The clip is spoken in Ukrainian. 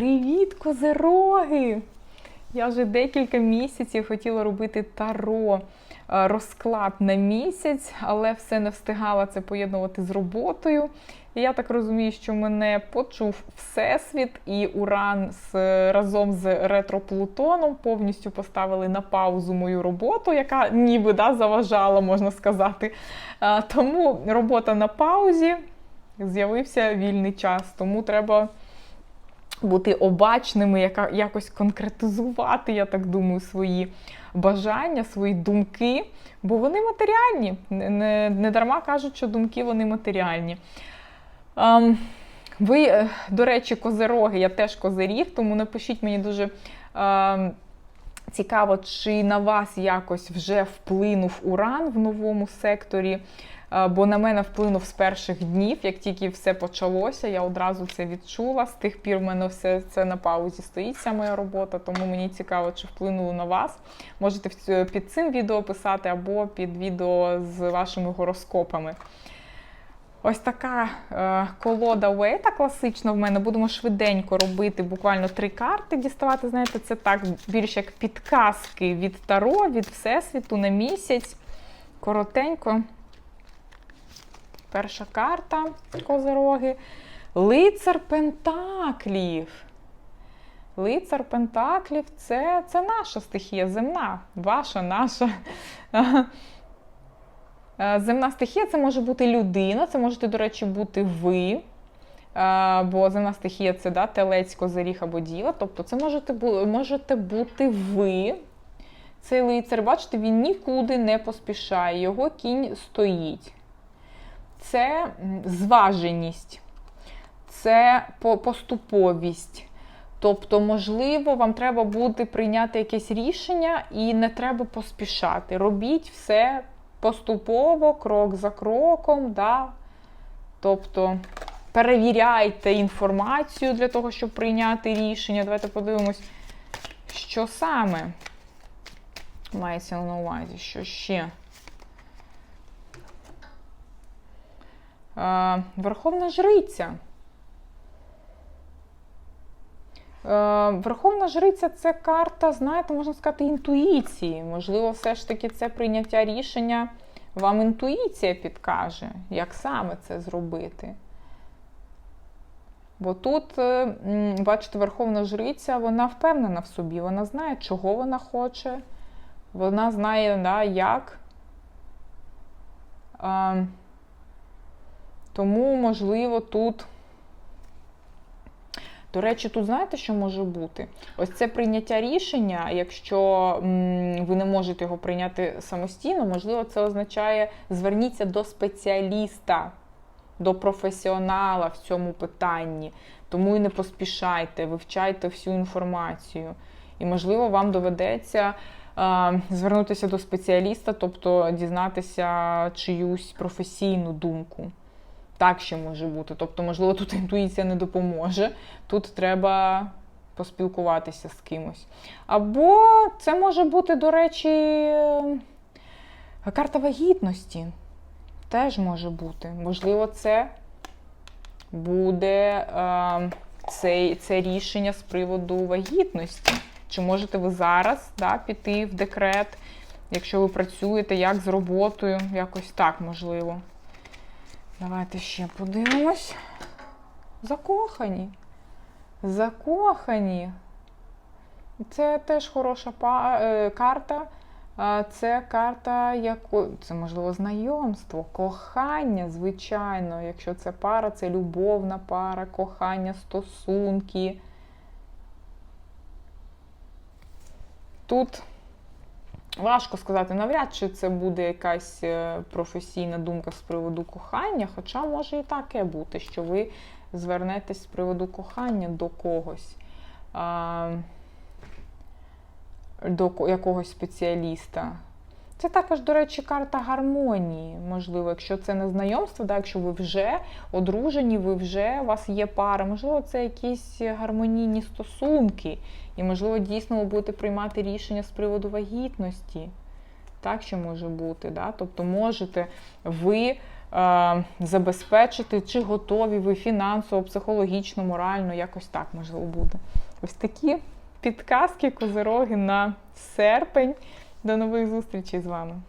Привіт, козероги! Я вже декілька місяців хотіла робити таро е, розклад на місяць, але все не встигала це поєднувати з роботою. І я так розумію, що мене почув Всесвіт і Уран з, разом з ретро-Плутоном повністю поставили на паузу мою роботу, яка ніби да, заважала, можна сказати. Е, Тому робота на паузі, з'явився вільний час, тому треба бути обачними, яка, якось конкретизувати, я так думаю, свої бажання, свої думки, бо вони матеріальні. Не, не, не дарма кажуть, що думки вони матеріальні. Ем, ви, е, до речі, козероги, я теж козиріг, тому напишіть мені дуже. ем, Цікаво, чи на вас якось вже вплинув уран в новому секторі. Е, Бо на мене вплинув з перших днів, як тільки все почалося, я одразу це відчула. З тих пір в мене все це на паузі стоїть, ця моя робота, тому мені цікаво, чи вплинуло на вас. Можете під цим відео писати або під відео з вашими гороскопами. Ось така е, колода Уейта класична в мене. Будемо швиденько робити буквально три карти. Діставати, знаєте, це так більш як підказки від Таро, від Всесвіту на місяць. Коротенько. Перша карта козероги. Лицар Пентаклів. Лицар Пентаклів це, це наша стихія земна. Ваша, наша. Е, Земна стихія це може бути людина, це можете, до речі, бути ви. Е, Бо земна стихія це да, телець, козиріг або діва. Тобто це можете, можете бути ви. Цей лицар, бачите, він нікуди не поспішає, його кінь стоїть. Це зваженість, це поступовість. Тобто, можливо, вам треба буде прийняти якесь рішення і не треба поспішати. Робіть все поступово, крок за кроком. Да? Тобто перевіряйте інформацію для того, щоб прийняти рішення. Давайте подивимось, що саме мається на увазі, що ще. Е, Верховна жриця. Е, Верховна жриця це карта, знаєте, можна сказати, інтуїції. Можливо, все ж таки це прийняття рішення вам інтуїція підкаже, як саме це зробити. Бо тут, е, бачите, Верховна Жриця, вона впевнена в собі, вона знає, чого вона хоче, вона знає, да, як. А, тому, можливо, тут. До речі, тут знаєте, що може бути? Ось це прийняття рішення, якщо ви не можете його прийняти самостійно, можливо, це означає зверніться до спеціаліста, до професіонала в цьому питанні. Тому і не поспішайте, вивчайте всю інформацію. І, можливо, вам доведеться е, звернутися до спеціаліста, тобто дізнатися чиюсь професійну думку. Так ще може бути. Тобто, можливо, тут інтуїція не допоможе. Тут треба поспілкуватися з кимось. Або це може бути, до речі, карта вагітності. Теж може бути. Можливо, це буде е, це, це рішення з приводу вагітності. Чи можете ви зараз да, піти в декрет, якщо ви працюєте, як з роботою, якось так можливо. Давайте ще подивимось. Закохані. Закохані. Це теж хороша е, карта. Це карта, яко... це можливо знайомство, кохання, звичайно. Якщо це пара, це любовна пара, кохання, стосунки. Тут важко сказати, навряд чи це буде якась е, професійна думка з приводу кохання, хоча може і таке бути, що ви звернетесь з приводу кохання до когось. До якогось спеціаліста. Це також, до речі, карта гармонії. Можливо, якщо це не знайомство, да, якщо ви вже одружені, ви вже у вас є пара, можливо, це якісь гармонійні стосунки. І, можливо, дійсно ви будете приймати рішення з приводу вагітності. Так що може бути. Да? Тобто можете ви е, забезпечити, чи готові ви фінансово, психологічно, морально, якось так можливо буде. Ось такі підказки, козироги на серпень. До нових зустрічей з вами.